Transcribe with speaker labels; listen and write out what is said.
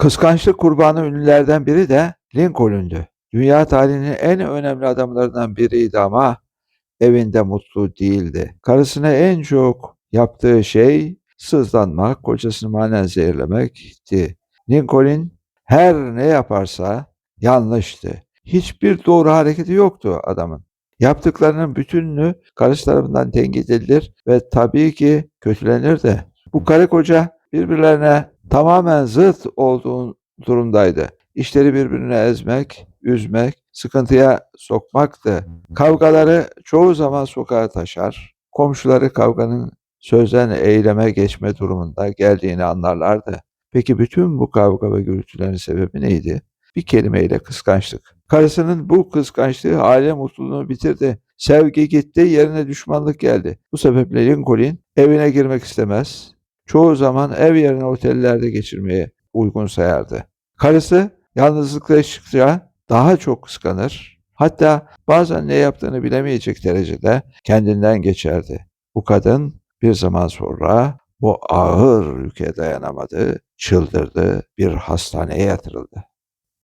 Speaker 1: Kıskançlık kurbanı ünlülerden biri de Lincoln'ündü. Dünya tarihinin en önemli adamlarından biriydi ama evinde mutlu değildi. Karısına en çok yaptığı şey sızlanmak, kocasını manen zehirlemekti. Lincoln her ne yaparsa yanlıştı. Hiçbir doğru hareketi yoktu adamın. Yaptıklarının bütününü karısı tarafından tenkit edilir ve tabii ki kötülenir de. Bu karı koca birbirlerine tamamen zıt olduğu durumdaydı. İşleri birbirine ezmek, üzmek, sıkıntıya sokmaktı. Kavgaları çoğu zaman sokağa taşar. Komşuları kavganın sözden eyleme geçme durumunda geldiğini anlarlardı. Peki bütün bu kavga ve gürültülerin sebebi neydi? Bir kelimeyle kıskançlık. Karısının bu kıskançlığı aile mutluluğunu bitirdi. Sevgi gitti, yerine düşmanlık geldi. Bu sebeple Lincoln evine girmek istemez. Çoğu zaman ev yerine otellerde geçirmeye uygun sayardı. Karısı yalnızlıklaştıkça daha çok kıskanır. Hatta bazen ne yaptığını bilemeyecek derecede kendinden geçerdi. Bu kadın bir zaman sonra bu ağır yüke dayanamadı, çıldırdı, bir hastaneye yatırıldı.